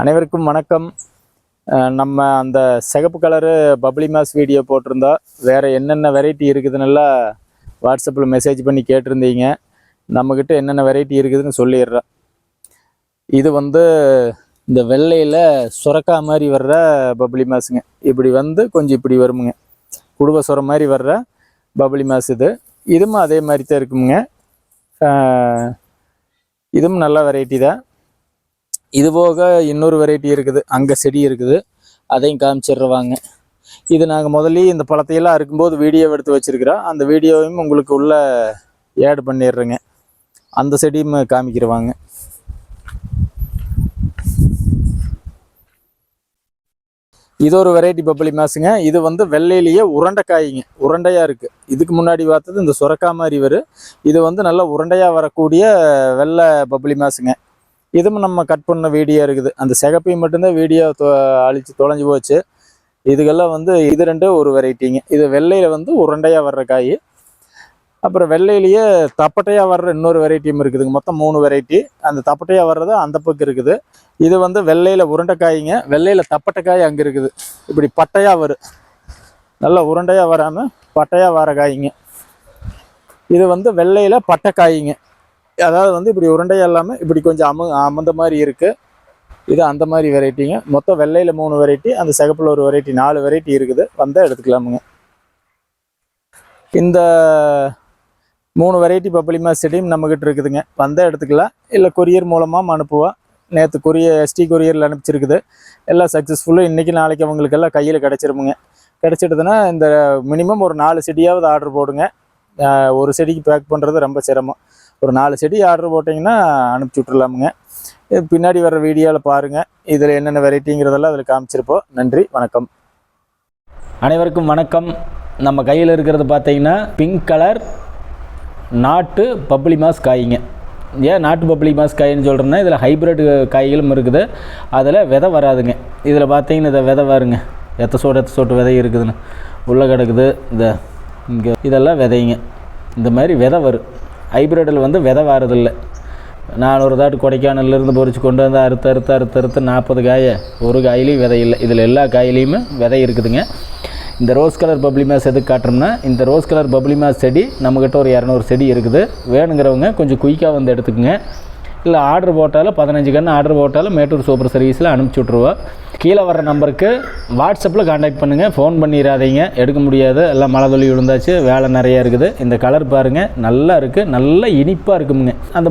அனைவருக்கும் வணக்கம். நம்ம அந்த சிகப்பு கலரு பப்ளி மாஸ் வீடியோ போட்டிருந்தோம் வேறு என்னென்ன வெரைட்டி இருக்குதுன்னெல்லாம் வாட்ஸ்அப்பில் மெசேஜ் பண்ணி கேட்டிருந்தீங்க. நம்மக்கிட்ட என்னென்ன வெரைட்டி இருக்குதுன்னு சொல்லிடுறேன் இது வந்து இந்த வெள்ளையில் சுரக்கா மாதிரி வர்ற பப்ளி மாஸுங்க இப்படி வந்து கொஞ்சம் இப்படி வருமுங்க. குடும்ப சுர மாதிரி வர்ற பப்ளி மாஸ் இது. இதுவும் அதே மாதிரி தான் இருக்குமுங்க இதுவும் நல்ல வெரைட்டி தான். இது போக இன்னொரு வெரைட்டி இருக்குது. அங்கே செடி இருக்குது. அதையும் காமிச்சிடுறவாங்க. இது நாங்கள் முதல்லயே இந்த பழத்தையெல்லாம் அறுக்கும்போது வீடியோ எடுத்து வச்சுருக்கிறோம். அந்த வீடியோவையும் உங்களுக்கு உள்ள ஏட் பண்ணிடுறேங்க. அந்த செடியும் காமிக்கிறவாங்க. இது ஒரு வெரைட்டி பப்பளி மாசுங்க. இது வந்து வெள்ளையிலேயே உருண்டைக்காய்ங்க. உருண்டையாக இருக்குது இதுக்கு முன்னாடி பார்த்தது இந்த சுரக்கா மாதிரி வரும் இது வந்து நல்லா உருண்டையாக வரக்கூடிய வெள்ளை பப்பளி மாசுங்க. இதுவும் நம்ம கட் பண்ண வீடியோ இருக்குது. அந்த சிகப்பையும் மட்டும்தான் வீடியோ அழிச்சு தொலைஞ்சு போச்சு. இதுக்கெல்லாம் வந்து இது ரெண்டு ஒரு வெரைட்டிங்க இது வெள்ளையில் வந்து உருண்டையாக வர்ற காய். அப்புறம் வெள்ளையிலேயே தப்பட்டையாக வர்ற இன்னொரு வெரைட்டியும் இருக்குதுங்க. மொத்தம் மூணு வெரைட்டி அந்த தப்பட்டையாக வர்றது அந்த பக்கம் இருக்குது. இது வந்து வெள்ளையில் உருண்டைக்காய்ங்க. வெள்ளையில் தப்பட்டைக்காய் அங்கே இருக்குது. இப்படி பட்டையாக வரும் நல்லா உருண்டையாக வராமல் பட்டையாக வர காய்ங்க. இது வந்து வெள்ளையில் பட்டைக்காய்ங்க அதாவது வந்து இப்படி உருண்டையாக இல்லாமல் இப்படி கொஞ்சம் அமு அமர்ந்த மாதிரி இருக்குது இது அந்த மாதிரி வெரைட்டிங்க மொத்தம் வெள்ளையில் மூணு வெரைட்டி அந்த சிகப்பில் ஒரு வெரைட்டி நாலு வெரைட்டி இருக்குது. வந்தால் எடுத்துக்கலாமுங்க. இந்த மூணு வெரைட்டி பப்பளிமா செடியும் நம்மக்கிட்ட இருக்குதுங்க. வந்தால் எடுத்துக்கலாம். இல்லை கொரியர் மூலமாக அனுப்புவோம் நேற்று கொரியர் எஸ்டி கொரியரில் அனுப்பிச்சிருக்குது. எல்லாம் சக்ஸஸ்ஃபுல்லாக இன்றைக்கி நாளைக்கு அவங்களுக்கு எல்லாம் கையில் கிடச்சிருமுங்க. கிடச்சிடுதுன்னா இந்த மினிமம் ஒரு நாலு செடியாவது ஆர்டர் போடுங்க. ஒரு செடிக்கு பேக் பண்ணுறது ரொம்ப சிரமம். ஒரு நாலு செடி ஆர்டர் போட்டிங்கன்னா அனுப்பிச்சி விட்றலாமுங்க இது பின்னாடி வர்ற வீடியோவில் பாருங்கள் இதில் என்னென்ன வெரைட்டிங்கிறதெல்லாம் அதில் காமிச்சிருப்போம். நன்றி வணக்கம். அனைவருக்கும் வணக்கம். நம்ம கையில் இருக்கிறது பார்த்தீங்கன்னா பிங்க் கலர் நாட்டு பப்ளி மாஸ் காய்ங்க. ஏன் நாட்டு பப்ளி மாஸ் காயின்னு சொல்கிறேன்னா இதில் ஹைப்ரிட் காய்களும் இருக்குது. அதில் விதை வராதுங்க. இதில் பார்த்தீங்கன்னா இதை விதை வருங்க. எத்த சோட்டு எத்த சோட்டு விதை இருக்குதுன்னு. உள்ளே கிடக்குது இந்த இங்கே இதெல்லாம் விதைங்க. இந்த மாதிரி விதை வரும். ஹைப்ரிடில் வந்து விதை வாரதில்லை. நான் ஒரு தாட்டு கொடைக்கானல்லேருந்து பொறிச்சு கொண்டு வந்து அறுத்து அறுத்து அறுத்து அறுத்து நாற்பது காயை ஒரு காயிலையும் விதை இல்லை. இதில் எல்லா காயிலையுமே விதை இருக்குதுங்க. இந்த ரோஸ் கலர் பப்ளி மாஸ் எதுக்கு காட்டுறோம்னா இந்த ரோஸ் கலர் பப்ளி மாஸ் செடி நம்மக்கிட்ட ஒரு இரநூறு செடி இருக்குது. வேணுங்கிறவங்க கொஞ்சம் குயிக்காக வந்து எடுத்துக்கோங்க. இல்லை ஆர்டர் போட்டாலும் பதினஞ்சு கன்று ஆர்டர் போட்டாலும் மேட்டூர் சூப்பர் சர்வீஸில் அனுப்பிச்சி விட்ருவோம் கீழே வர நம்பருக்கு வாட்ஸ்அப்பில் காண்டாக்ட் பண்ணுங்கள் ஃபோன் பண்ணிடாதீங்க. எடுக்க முடியாது. எல்லாம் மழை துளி விழுந்தாச்சு. வேலை நிறையா இருக்குது. இந்த கலர் பாருங்கள் நல்லா இருக்குது நல்லா இனிப்பாக இருக்குமுங்க. அந்த